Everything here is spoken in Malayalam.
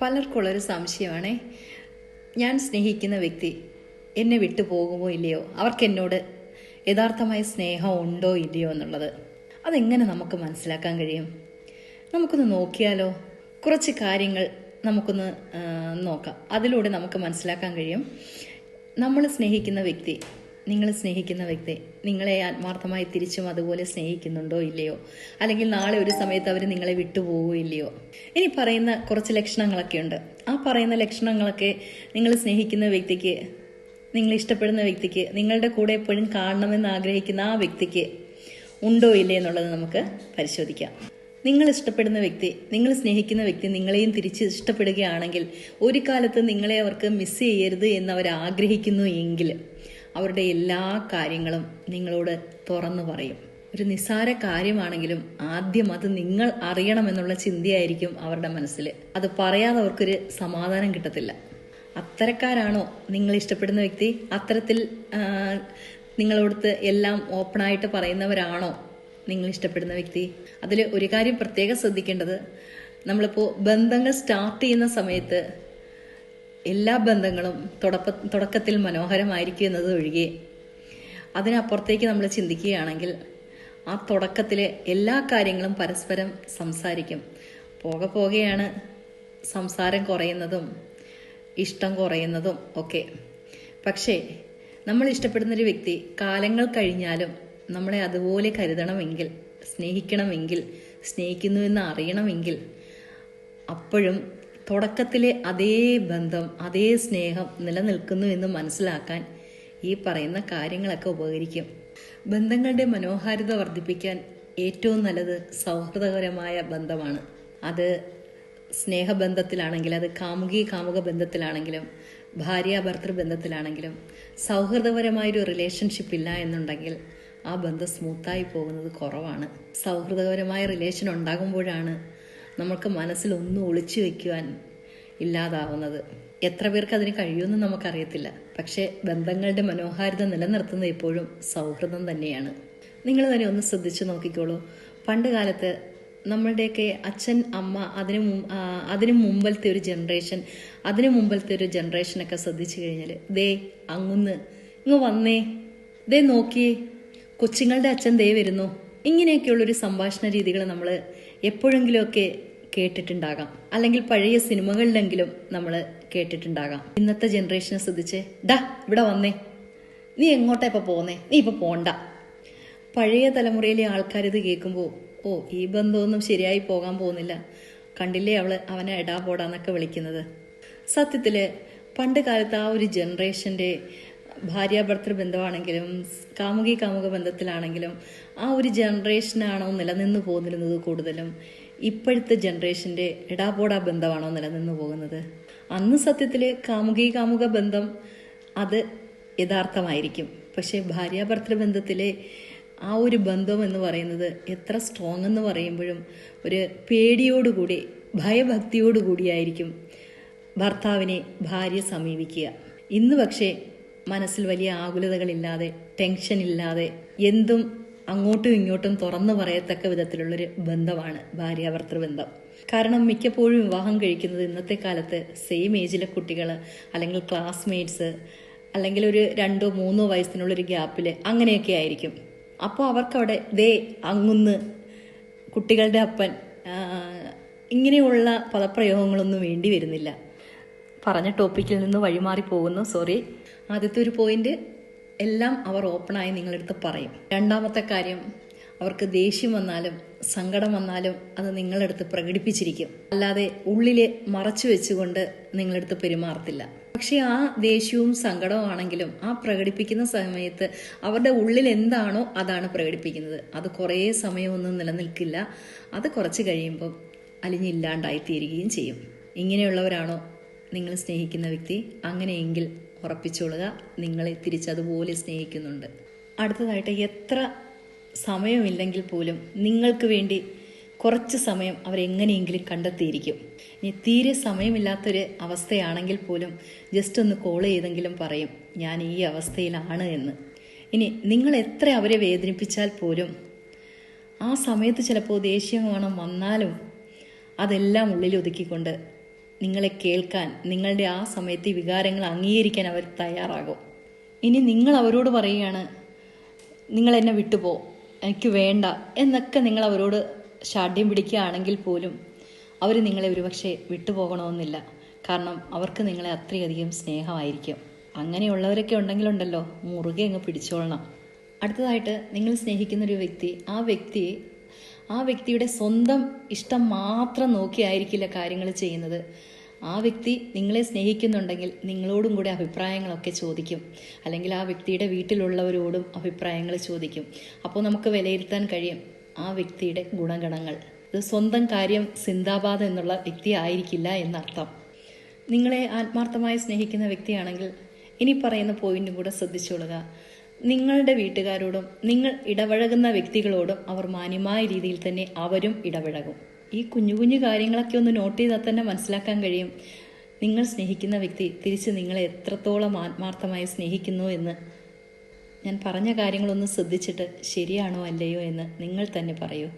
പലർക്കുള്ളൊരു സംശയമാണേ. ഞാൻ സ്നേഹിക്കുന്ന വ്യക്തി എന്നെ വിട്ടു പോകുമോ ഇല്ലയോ? അവർക്ക് എന്നോട് യഥാർത്ഥമായ സ്നേഹം ഉണ്ടോ ഇല്ലയോ എന്നുള്ളത് അതെങ്ങനെ നമുക്ക് മനസ്സിലാക്കാൻ കഴിയും? നമുക്കൊന്ന് നോക്കിയാലോ? കുറച്ച് കാര്യങ്ങൾ നമുക്കൊന്ന് നോക്കാം. അതിലൂടെ നമുക്ക് മനസ്സിലാക്കാൻ കഴിയും. നമ്മൾ സ്നേഹിക്കുന്ന വ്യക്തി നിങ്ങൾ സ്നേഹിക്കുന്ന വ്യക്തി നിങ്ങളെ ആത്മാർത്ഥമായി തിരിച്ചും അതുപോലെ സ്നേഹിക്കുന്നുണ്ടോ ഇല്ലയോ? അല്ലെങ്കിൽ നാളെ ഒരു സമയത്ത് അവർ നിങ്ങളെ വിട്ടുപോകുമോ ഇല്ലയോ? ഇനി പറയുന്ന കുറച്ച് ലക്ഷണങ്ങളൊക്കെ ഉണ്ട്. ആ പറയുന്ന ലക്ഷണങ്ങളൊക്കെ നിങ്ങൾ സ്നേഹിക്കുന്ന വ്യക്തിക്ക് നിങ്ങൾ ഇഷ്ടപ്പെടുന്ന വ്യക്തിക്ക് നിങ്ങളുടെ കൂടെ എപ്പോഴും കാണണമെന്ന് ആഗ്രഹിക്കുന്ന ആ വ്യക്തിക്ക് ഉണ്ടോ ഇല്ലേ എന്നുള്ളത് നമുക്ക് പരിശോധിക്കാം. നിങ്ങൾ ഇഷ്ടപ്പെടുന്ന വ്യക്തി നിങ്ങൾ സ്നേഹിക്കുന്ന വ്യക്തി നിങ്ങളെയും തിരിച്ച് ഇഷ്ടപ്പെടുകയാണെങ്കിൽ ഒരു കാലത്ത് നിങ്ങളെ അവർക്ക് മിസ് ചെയ്യരുത് എന്ന് അവർ ആഗ്രഹിക്കുന്നു എങ്കിൽ അവരുടെ എല്ലാ കാര്യങ്ങളും നിങ്ങളോട് തുറന്നു പറയും. ഒരു നിസ്സാര കാര്യമാണെങ്കിലും ആദ്യം അത് നിങ്ങൾ അറിയണമെന്നുള്ള ചിന്തയായിരിക്കും അവരുടെ മനസ്സിൽ അത് പറയാതെ അവർക്കൊരു സമാധാനം കിട്ടത്തില്ല. അത്തരക്കാരാണോ നിങ്ങൾ ഇഷ്ടപ്പെടുന്ന വ്യക്തി? അത്തരത്തിൽ നിങ്ങളോടുത്ത് എല്ലാം ഓപ്പണായിട്ട് പറയുന്നവരാണോ നിങ്ങൾ ഇഷ്ടപ്പെടുന്ന വ്യക്തി? അതിൽ ഒരു കാര്യം പ്രത്യേകം ശ്രദ്ധിക്കേണ്ടത് നമ്മളിപ്പോൾ ബന്ധങ്ങൾ സ്റ്റാർട്ട് ചെയ്യുന്ന സമയത്ത് എല്ലാ ബന്ധങ്ങളും തുടപ്പ തുടക്കത്തിൽ മനോഹരമായിരിക്കും എന്നത് ഒഴികെ അതിനപ്പുറത്തേക്ക് നമ്മൾ ചിന്തിക്കുകയാണെങ്കിൽ ആ തുടക്കത്തിലെ എല്ലാ കാര്യങ്ങളും പരസ്പരം സംസാരിക്കും. പോകെ പോകെയാണ് സംസാരം കുറയുന്നതും ഇഷ്ടം കുറയുന്നതും ഒക്കെ. പക്ഷേ നമ്മൾ ഇഷ്ടപ്പെടുന്നൊരു വ്യക്തി കാലങ്ങൾ കഴിഞ്ഞാലും നമ്മളെ അതുപോലെ കരുതണമെങ്കിൽ സ്നേഹിക്കണമെങ്കിൽ സ്നേഹിക്കുന്നു എന്ന് അറിയണമെങ്കിൽ അപ്പോഴും തുടക്കത്തിലെ അതേ ബന്ധം അതേ സ്നേഹം നിലനിൽക്കുന്നു എന്ന് മനസ്സിലാക്കാൻ ഈ പറയുന്ന കാര്യങ്ങളൊക്കെ ഉപകരിക്കും. ബന്ധങ്ങളുടെ മനോഹാരിത വർദ്ധിപ്പിക്കാൻ ഏറ്റവും നല്ലത് സൗഹൃദകരമായ ബന്ധമാണ്. അത് സ്നേഹബന്ധത്തിലാണെങ്കിലും അത് കാമുകി കാമുക ബന്ധത്തിലാണെങ്കിലും ഭാര്യ ഭർത്തൃ ബന്ധത്തിലാണെങ്കിലും സൗഹൃദപരമായൊരു റിലേഷൻഷിപ്പ് ഇല്ല എന്നുണ്ടെങ്കിൽ ആ ബന്ധം സ്മൂത്തായി പോകുന്നത് കുറവാണ്. സൗഹൃദപരമായ റിലേഷൻ ഉണ്ടാകുമ്പോഴാണ് നമുക്ക് മനസ്സിലൊന്നും ഒളിച്ചു വയ്ക്കുവാൻ ഇല്ലാതാവുന്നത്. എത്ര പേർക്ക് അതിന് കഴിയുമെന്ന് നമുക്കറിയത്തില്ല. പക്ഷേ ബന്ധങ്ങളുടെ മനോഹാരിത നിലനിർത്തുന്നത് എപ്പോഴും സൗഹൃദം തന്നെയാണ്. നിങ്ങൾ തന്നെ ഒന്ന് ശ്രദ്ധിച്ചു നോക്കിക്കോളൂ. പണ്ട് കാലത്ത് നമ്മളുടെയൊക്കെ അച്ഛൻ അമ്മ അതിനു അതിനു മുമ്പിലത്തെ ഒരു ജനറേഷൻ അതിനു മുമ്പിലത്തെ ഒരു ജനറേഷനൊക്കെ ശ്രദ്ധിച്ചു കഴിഞ്ഞാൽ ദേ അങ്ങുന്ന് ഇങ്ങ് വന്നേ ദേ നോക്കിയേ കൊച്ചുങ്ങളുടെ അച്ഛൻ ദേ വരുന്നു. ഇങ്ങനെയൊക്കെയുള്ളൊരു സംഭാഷണ രീതികൾ നമ്മൾ എപ്പോഴെങ്കിലുമൊക്കെ കേട്ടിട്ടുണ്ടാകാം. അല്ലെങ്കിൽ പഴയ സിനിമകളിലെങ്കിലും നമ്മൾ കേട്ടിട്ടുണ്ടാകാം. ഇന്നത്തെ ജനറേഷനെ ശ്രദ്ധിച്ച് ഡാ ഇവിടെ വന്നേ. നീ എങ്ങോട്ടാ ഇപ്പൊ പോന്നേ? നീ ഇപ്പൊ പോണ്ട. പഴയ തലമുറയിലെ ആൾക്കാർ ആൾക്കാരിത് കേൾക്കുമ്പോൾ ഓ ഈ ബന്ധമൊന്നും ശരിയായി പോകാൻ പോകുന്നില്ല. കണ്ടില്ലേ അവൾ അവനെ ഇടാ പോടാന്നൊക്കെ വിളിക്കുന്നത്. സത്യത്തിൽ പണ്ട് കാലത്ത് ആ ഒരു ജനറേഷന്റെ ഭാര്യാഭർത്തൃ ബന്ധമാണെങ്കിലും കാമുകി കാമുക ബന്ധത്തിലാണെങ്കിലും ആ ഒരു ജനറേഷനാണോ നിലനിന്ന് പോന്നിരുന്നത് കൂടുതലും? ഇപ്പോഴത്തെ ജനറേഷന്റെ എടാപോടാ ബന്ധമാണോ നിലനിന്ന് പോകുന്നത്? അന്ന് സത്യത്തിൽ കാമുകി കാമുക ബന്ധം അത് യഥാർത്ഥമായിരിക്കും. പക്ഷേ ഭാര്യാഭർത്തൃ ബന്ധത്തിലെ ആ ഒരു ബന്ധം എന്ന് പറയുന്നത് എത്ര സ്ട്രോങ് എന്ന് പറയുമ്പോഴും ഒരു പേടിയോടുകൂടി ഭയഭക്തിയോടുകൂടിയായിരിക്കും ഭർത്താവിനെ ഭാര്യ സമീപിക്കുക. ഇന്ന് പക്ഷേ മനസ്സിൽ വലിയ ആകുലതകളില്ലാതെ ടെൻഷൻ ഇല്ലാതെ എന്തും അങ്ങോട്ടും ഇങ്ങോട്ടും തുറന്നു പറയത്തക്ക വിധത്തിലുള്ളൊരു ബന്ധമാണ് ഭാര്യാഭർത്തൃ ബന്ധം. കാരണം മിക്കപ്പോഴും വിവാഹം കഴിക്കുന്നത് ഇന്നത്തെ കാലത്ത് സെയിം ഏജിലെ കുട്ടികൾ അല്ലെങ്കിൽ ക്ലാസ്മേറ്റ്സ് അല്ലെങ്കിൽ ഒരു രണ്ടോ മൂന്നോ വയസ്സിനുള്ളൊരു ഗ്യാപ്പിൽ അങ്ങനെയൊക്കെ ആയിരിക്കും. അപ്പോൾ അവർക്കവിടെ ദേ അങ്ങുന്ന് കുട്ടികളുടെ അപ്പൻ ഇങ്ങനെയുള്ള പദപ്രയോഗങ്ങളൊന്നും വേണ്ടി വരുന്നില്ല. പറഞ്ഞ ടോപ്പിക്കിൽ നിന്ന് വഴിമാറി പോകുന്നു. സോറി ആദ്യത്തെ ഒരു പോയിന്റ് എല്ലാം അവർ ഓപ്പണായി നിങ്ങളെടുത്ത് പറയും. രണ്ടാമത്തെ കാര്യം അവർക്ക് ദേഷ്യം വന്നാലും സങ്കടം വന്നാലും അത് നിങ്ങളെടുത്ത് പ്രകടിപ്പിച്ചിരിക്കും. അല്ലാതെ ഉള്ളിൽ മറച്ചു വെച്ചുകൊണ്ട് നിങ്ങളെടുത്ത് പെരുമാറത്തില്ല. പക്ഷെ ആ ദേഷ്യവും സങ്കടവും ആണെങ്കിലും ആ പ്രകടിപ്പിക്കുന്ന സമയത്ത് അവരുടെ ഉള്ളിൽ എന്താണോ അതാണ് പ്രകടിപ്പിക്കുന്നത്. അത് കുറേ സമയമൊന്നും നിലനിൽക്കില്ല. അത് കുറച്ച് കഴിയുമ്പം അലിഞ്ഞില്ലാണ്ടായി തീരുകയും ചെയ്യും. ഇങ്ങനെയുള്ളവരാണോ നിങ്ങൾ സ്നേഹിക്കുന്ന വ്യക്തി? അങ്ങനെയെങ്കിൽ ഉറപ്പിച്ചോളുക നിങ്ങളെ തിരിച്ചതുപോലെ സ്നേഹിക്കുന്നുണ്ട്. അടുത്തതായിട്ട് എത്ര സമയമില്ലെങ്കിൽ പോലും നിങ്ങൾക്ക് വേണ്ടി കുറച്ച് സമയം അവരെങ്ങനെയെങ്കിലും കണ്ടെത്തിയിരിക്കും. ഇനി തീരെ സമയമില്ലാത്തൊരു അവസ്ഥയാണെങ്കിൽ പോലും ജസ്റ്റ് ഒന്ന് കോൾ ചെയ്തെങ്കിലും പറയും ഞാൻ ഈ അവസ്ഥയിലാണ് എന്ന്. ഇനി നിങ്ങൾ എത്ര അവരെ വേദനിപ്പിച്ചാൽ പോലും ആ സമയത്ത് ചിലപ്പോൾ ദേഷ്യം വേണം വന്നാലും അതെല്ലാം ഉള്ളിൽ ഒതുക്കിക്കൊണ്ട് നിങ്ങളെ കേൾക്കാൻ നിങ്ങളുടെ ആ സമയത്ത് വികാരങ്ങൾ അംഗീകരിക്കാൻ അവർ തയ്യാറാകും. ഇനി നിങ്ങൾ അവരോട് പറയുകയാണ് നിങ്ങൾ എന്നെ വിട്ടുപോ എനിക്ക് വേണ്ട എന്നൊക്കെ നിങ്ങൾ അവരോട് ഷാഢ്യം പിടിക്കുകയാണെങ്കിൽ പോലും അവർ നിങ്ങളെ ഒരുപക്ഷെ വിട്ടുപോകണമെന്നില്ല. കാരണം അവർക്ക് നിങ്ങളെ അത്രയധികം സ്നേഹമായിരിക്കും. അങ്ങനെയുള്ളവരൊക്കെ ഉണ്ടെങ്കിലുണ്ടല്ലോ മുറുകെ അങ്ങ് പിടിച്ചോളണം. അടുത്തതായിട്ട് നിങ്ങൾ സ്നേഹിക്കുന്ന ഒരു വ്യക്തി ആ വ്യക്തി ആ വ്യക്തിയുടെ സ്വന്തം ഇഷ്ടം മാത്രം നോക്കിയായിരിക്കില്ല കാര്യങ്ങൾ ചെയ്യുന്നത്. ആ വ്യക്തി നിങ്ങളെ സ്നേഹിക്കുന്നുണ്ടെങ്കിൽ നിങ്ങളോടും കൂടെ അഭിപ്രായങ്ങളൊക്കെ ചോദിക്കും. അല്ലെങ്കിൽ ആ വ്യക്തിയുടെ വീട്ടിലുള്ളവരോടും അഭിപ്രായങ്ങൾ ചോദിക്കും. അപ്പോൾ നമുക്ക് വിലയിരുത്താൻ കഴിയും ആ വ്യക്തിയുടെ ഗുണഗണങ്ങൾ. ഇത് സ്വന്തം കാര്യം സിന്ദാബാദ് എന്നുള്ള വ്യക്തി ആയിരിക്കില്ല എന്നർത്ഥം. നിങ്ങളെ ആത്മാർത്ഥമായി സ്നേഹിക്കുന്ന വ്യക്തിയാണെങ്കിൽ ഇനി പറയുന്ന പോയിന്റും കൂടെ ശ്രദ്ധിച്ചുകൊള്ളുക നിങ്ങളുടെ വീട്ടുകാരോടും നിങ്ങൾ ഇടപഴകുന്ന വ്യക്തികളോടും അവർ മാന്യമായ രീതിയിൽ തന്നെ അവരും ഇടപഴകും. ഈ കുഞ്ഞു കുഞ്ഞു കാര്യങ്ങളൊക്കെ ഒന്ന് നോട്ട് ചെയ്താൽ തന്നെ മനസ്സിലാക്കാൻ കഴിയും. നിങ്ങൾ സ്നേഹിക്കുന്ന വ്യക്തി തിരിച്ച് നിങ്ങളെ എത്രത്തോളം ആത്മാർത്ഥമായി സ്നേഹിക്കുന്നു എന്ന്. ഞാൻ പറഞ്ഞ കാര്യങ്ങളൊന്ന് ശ്രദ്ധിച്ചിട്ട് ശരിയാണോ അല്ലയോ എന്ന് നിങ്ങൾ തന്നെ പറയൂ.